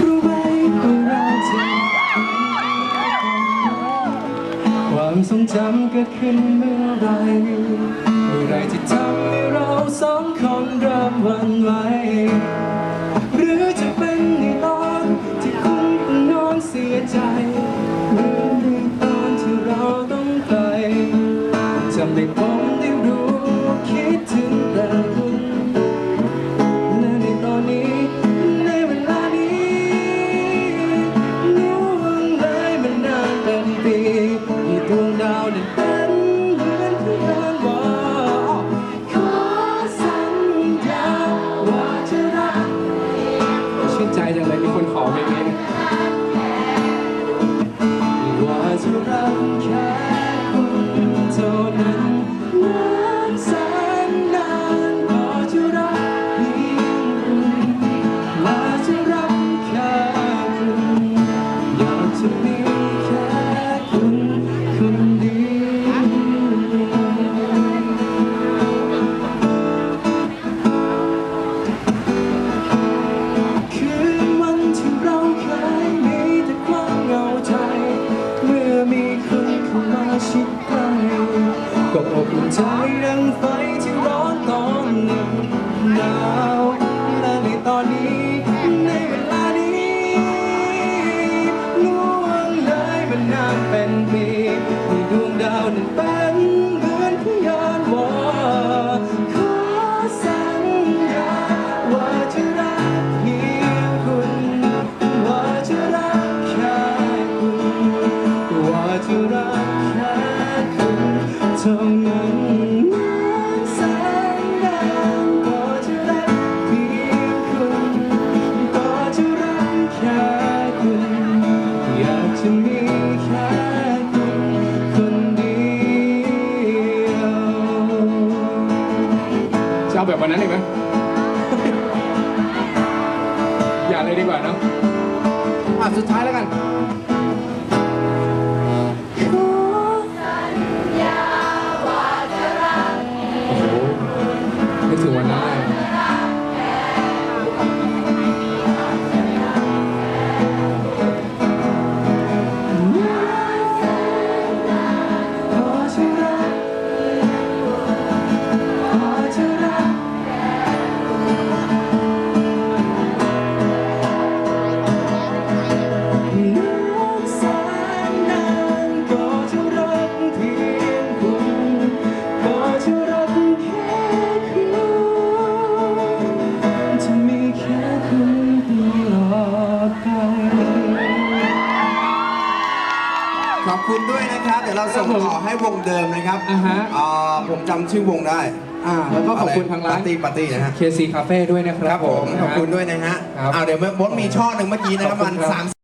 รู้ไหมว่าเราจะความทรงจำกิขึ้นเมื่อไรเะไรที่ทำให้เราสองคนเริ่มวันไหว มาชิดใกล้ก็อบอุ่นใจดังไฟที่ร้อนตอนหนึ่งหนาวและในตอนนี้ในเวลานี้ล่วงเลยมันนานเป็นปีที่ด เท่านั้นนานแสนนานก็จะรักเพียงคุณก็จะรักแค่คุณ อยากจะมีแค่คุณคนเดียวจะเอาแบบวันนั้นอีกไหมอย่าเลยดีกว่าเนอะอะสุดท้ายแล้วกัน เดี๋ยวเราส่งต่อให้วงเดิมนะครับอ่าฮะ อ่าผมจำชื่อวงได้อ่าแล้วก็ขอบคุณทางร้าน ปาร์ตี้ปาร์ตี้นะฮะ KC Cafe ด้วยนะคครัรับบผม นะฮะขอบคุณด้วยนะฮะครับเอาเดี๋ยวมดมีช่อหนึ่งเมื่อกี้นะครับขอบคุมัณนครับ สาม